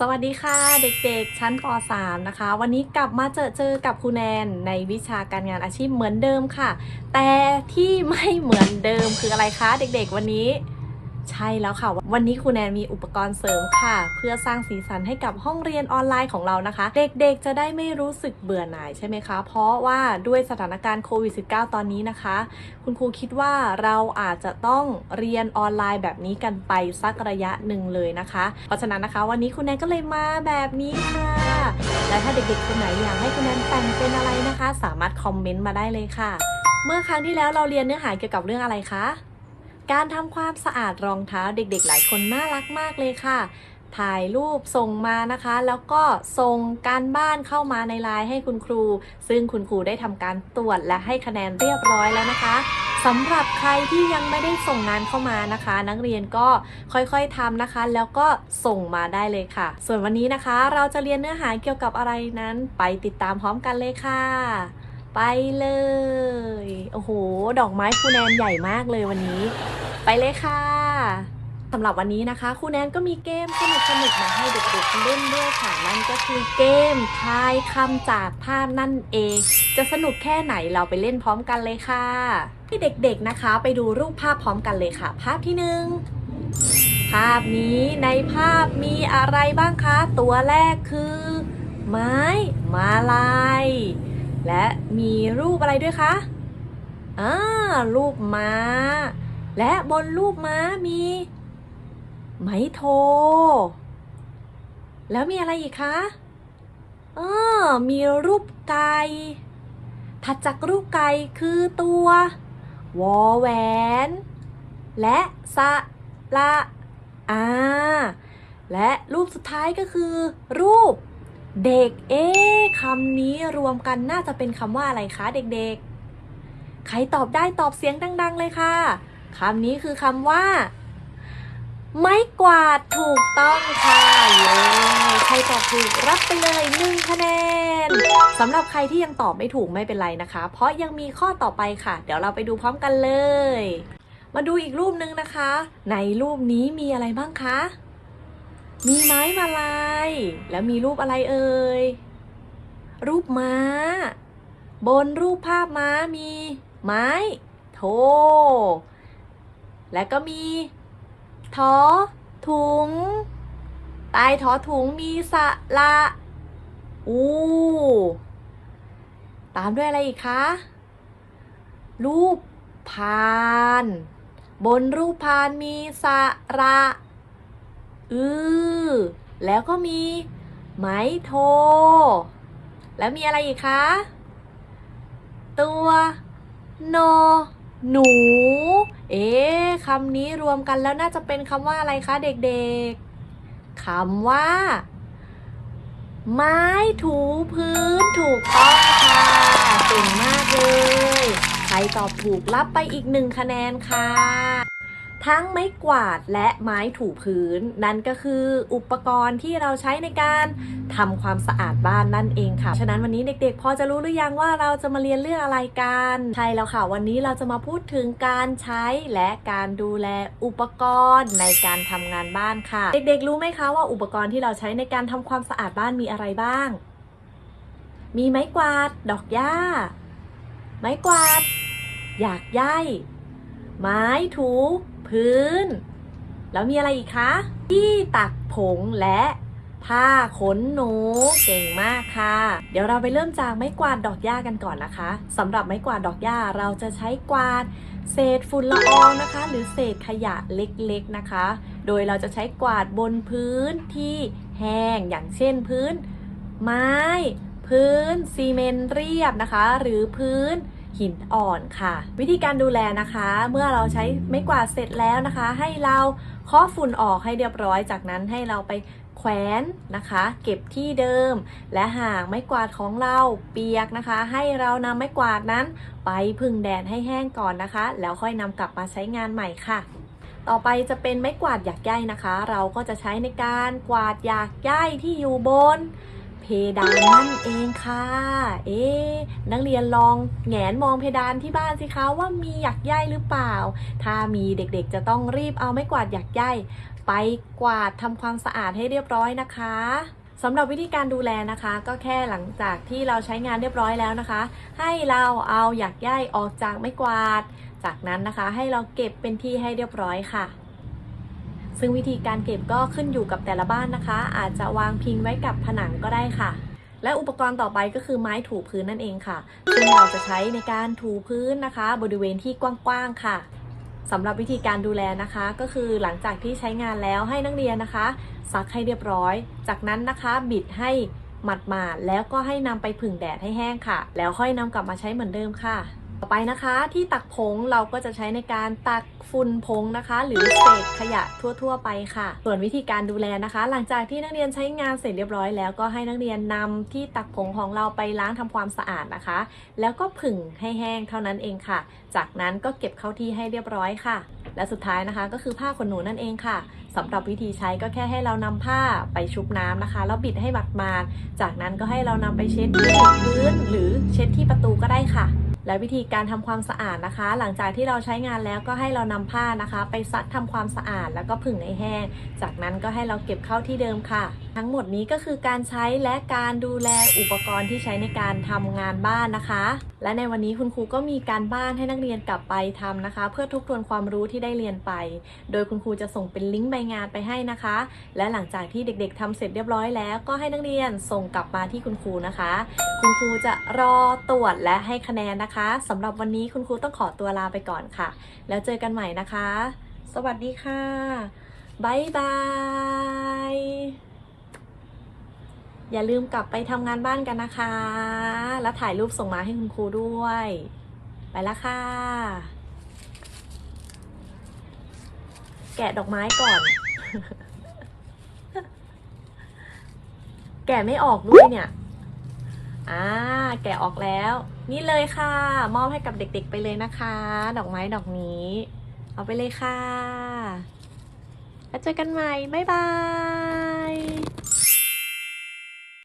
สวัสดีค่ะเด็กๆ ชั้นป .3 นะคะ วันนี้กลับมาเจอเจอกับครูแนนในวิชาการงานอาชีพเหมือนเดิมค่ะ แต่ที่ไม่เหมือนเดิมคืออะไรคะเด็กๆวันนี้ ใช่แล้วค่ะ วันนี้ครูแนนมีอุปกรณ์เสริมค่ะ เพื่อสร้างสีสันให้กับห้องเรียนออนไลน์ของเรานะคะ เด็กๆ จะได้ไม่รู้สึกเบื่อหน่ายใช่ไหมคะ เพราะว่าด้วยสถานการณ์โควิด -19 ตอนนี้นะคะ คุณครูคิดว่าเราอาจจะต้องเรียนออนไลน์แบบนี้กันไปสักระยะหนึ่งเลยนะคะ เพราะฉะนั้นนะคะ วันนี้คุณแนนก็เลยมาแบบนี้ค่ะ และถ้าเด็กๆคนไหนอยากให้คุณแนนแต่งเป็นอะไรนะคะ สามารถคอมเมนต์มาได้เลยค่ะ เมื่อครั้งที่แล้วเราเรียนเนื้อหาเกี่ยวกับเรื่องอะไรคะ การทำความสะอาดรองเท้าเด็กๆ หลายคนน่ารักมากเลยค่ะ ถ่ายรูปส่งมานะคะ แล้วก็ส่งการบ้านเข้ามาในไลน์ให้คุณครู ซึ่งคุณครูได้ทำการตรวจและให้คะแนนเรียบร้อยแล้วนะคะสำหรับใครที่ยังไม่ได้ส่งงานเข้ามานะคะ นักเรียนก็ค่อยๆทำนะคะ แล้วก็ส่งมาได้เลยค่ะ ส่วนวันนี้นะคะ เราจะเรียนเนื้อหาเกี่ยวกับอะไรนั้น ไปติดตามพร้อมกันเลยค่ะ ไปเลย โอ้โห ดอกไม้ครูแนนใหญ่มากเลยวันนี้ ไปเลยค่ะสำหรับวันนี้นะคะครูแนนก็มีเกมสนุกสนุกๆมาให้เด็กๆเล่นด้วยค่ะนั่นก็คือเกมทายคำจากภาพนั่นเอง จะสนุกแค่ไหนเราไปเล่นพร้อมกันเลยค่ะให้เด็กๆนะคะ ไปดูรูปภาพพร้อมกันเลยค่ะ ภาพที่หนึ่งภาพนี้ในภาพมีอะไรบ้างคะ ตัวแรกคือ ไม้ มาลาย และมีรูปอะไรด้วยคะอ่ารูปม้า และบนรูปม้ามี ไม้โท แล้วมีอะไรอีกคะเออมีรูปไก่ถัดจากรูปไก่คือตัว วอแหวน และสะละอาและรูปสุดท้ายก็คือ รูป เด็ก เอ๊คำนี้รวมกันน่าจะเป็นคำว่าอะไรคะเด็กๆ ใครตอบได้ตอบเสียงดัง ๆ เลยค่ะคำนี้คือคำว่า ไม้กวาดถูกต้องค่ะเย้ใครตอบถูกรับไปเลยหนึ่งคะแนนสำหรับใครที่ยังตอบไม่ถูกไม่เป็นไรนะคะ เพราะยังมีข้อต่อไปค่ะ เดี๋ยวเราไปดูพร้อมกันเลย มาดูอีกรูปหนึ่งนะคะ ในรูปนี้มีอะไรบ้างคะ มีไม้มาลาย แล้วมีรูปอะไรเอ่ย รูปม้า บนรูปภาพม้ามี ไม้ โท และก็มีทอถุง ใต้ทอถุงมีสระอูตามด้วยอะไรอีกคะ รูปพาน บนรูปพานมีสระ อือ แล้วก็มีไม้โท แล้วมีอะไรอีกคะ ตัวโน หนู เอ๊คำนี้รวมกันแล้วน่าจะเป็นคำว่าอะไรคะเด็กๆคำว่า ไม้ถูพื้นถูกต้องค่ะเก่งมากเลย ใครตอบถูกรับไปอีกหนึ่งคะแนนค่ะ ทั้งไม้กวาดและไม้ถูพื้น นั่นก็คืออุปกรณ์ที่เราใช้ในการทำความสะอาดบ้านนั่นเองค่ะ ฉะนั้นวันนี้เด็กๆ พอจะรู้หรือยังว่าเราจะมาเรียนเรื่องอะไรกัน ใช่แล้วค่ะ วันนี้เราจะมาพูดถึงการใช้และการดูแลอุปกรณ์ในการทำงานบ้านค่ะ เด็กๆ รู้ไหมคะว่าอุปกรณ์ที่เราใช้ในการทำความสะอาดบ้านมีอะไรบ้าง มีไม้กวาด ดอกหญ้า ไม้กวาด หยากใยไม้ถู พื้น แล้วมีอะไรอีกคะ ที่ตักผงและผ้าขนหนูเก่งมากค่ะ เดี๋ยวเราไปเริ่มจากไม้กวาดดอกหญ้ากันก่อนนะคะสำหรับไม้กวาดดอกหญ้าเราจะใช้กวาด เศษฝุ่นละอองนะคะ หรือเศษขยะเล็กๆนะคะ โดยเราจะใช้กวาดบนพื้นที่แห้งอย่างเช่นพื้น ไม้ พื้นซีเมนต์เรียบนะคะ หรือพื้น หินอ่อนค่ะ วิธีการดูแลนะคะ เมื่อเราใช้ไม้กวาดเสร็จแล้วนะคะ ให้เราเคาะฝุ่นออกให้เรียบร้อย จากนั้นให้เราไปแขวนนะคะ เก็บที่เดิม และหากไม้กวาดของเราเปียกนะคะ ให้เรานำไม้กวาดนั้น ไปพึ่งแดดให้แห้งก่อนนะคะ แล้วค่อยนำกลับมาใช้งานใหม่ค่ะต่อไปจะเป็นไม้กวาดหยากใยนะคะ เราก็จะใช้ในการกวาดหยากใยที่อยู่บน เพดานนั่นเองค่ะ เอ๊ะนักเรียนลองแงนมองเพดานที่บ้านสิคะว่ามีหยักใยหรือเปล่า ถ้ามีเด็กๆจะต้องรีบเอาไม้กวาดหยักใยไปกวาดทำความสะอาดให้เรียบร้อยนะคะสำหรับวิธีการดูแลนะคะ ก็แค่หลังจากที่เราใช้งานเรียบร้อยแล้วนะคะ ให้เราเอาหยักใยออกจากไม้กวาด จากนั้นนะคะ ให้เราเก็บเป็นที่ให้เรียบร้อยค่ะ ซึ่งวิธีการเก็บก็ขึ้นอยู่กับแต่ละบ้านนะคะ อาจจะวางพิงไว้กับผนังก็ได้ค่ะ และอุปกรณ์ต่อไปก็คือไม้ถูพื้นนั่นเองค่ะ ซึ่งเราจะใช้ในการถูพื้นนะคะ บริเวณที่กว้างๆค่ะสำหรับวิธีการดูแลนะคะ ก็คือหลังจากที่ใช้งานแล้วให้นักเรียนนะคะ ซักให้เรียบร้อย จากนั้นนะคะบิดให้หมัดมาดๆแล้วก็ให้นำไปผึ่งแดดให้แห้งค่ะ แล้วค่อยนำกลับมาใช้เหมือนเดิมค่ะ ต่อไปนะคะที่ตักผงเราก็จะใช้ในการตักฝุ่นผงนะคะ หรือเศษขยะทั่ว ๆ ไปค่ะ ส่วนวิธีการดูแลนะคะ หลังจากที่นักเรียนใช้งานเสร็จเรียบร้อยแล้วก็ให้นักเรียนนำที่ตักผงของเราไปล้างทำความสะอาดนะคะ แล้วก็ผึ่งให้แห้งเท่านั้นเองค่ะ จากนั้นก็เก็บเข้าที่ให้เรียบร้อยค่ะ และสุดท้ายนะคะก็คือผ้าขนหนูนั่นเองค่ะสำหรับวิธีใช้ก็แค่ให้เรานำผ้าไปชุบน้ำนะคะ แล้วบิดให้หมาดๆจากนั้นก็ให้เรานำไปเช็ดที่พื้นหรือเช็ดที่ประตูก็ได้ค่ะ และวิธีการทำความสะอาดนะคะ หลังจากที่เราใช้งานแล้วก็ให้เรานำผ้านะคะ ไปซักทำความสะอาดแล้วก็ผึ่งให้แห้ง จากนั้นก็ให้เราเก็บเข้าที่เดิมค่ะ ทั้งหมดนี้ก็คือการใช้และการดูแลอุปกรณ์ที่ใช้ในการทำงานบ้านนะคะ และในวันนี้คุณครูก็มีการบ้านให้นักเรียนกลับไปทำนะคะ เพื่อทบทวนความรู้ที่ได้เรียนไป โดยคุณครูจะส่งเป็นลิงก์ใบงานไปให้นะคะ และหลังจากที่เด็ก ๆทำเสร็จเรียบร้อยแล้ว ก็ให้นักเรียนส่งกลับมาที่คุณครูนะคะ คุณครูจะรอตรวจและให้คะแนนนะคะสำหรับวันนี้คุณครูต้องขอตัวลาไปก่อนค่ะ แล้วเจอกันใหม่นะคะ สวัสดีค่ะบายบาย อย่าลืมกลับไปทำงานบ้านกันนะคะ แล้วถ่ายรูปส่งมาให้คุณครูด้วย ไปล้วค่ะ แกะดอกไม้ก่อน แกะไม่ออกด้วยเนี่ย อ่า แกะออกแล้ว นี่เลยค่ะ มอบให้กับเด็กๆไปเลยนะคะ ดอกไม้ดอกนี้ เอาไปเลยค่ะ แล้วเจอกันใหม่ บ๊ายบาย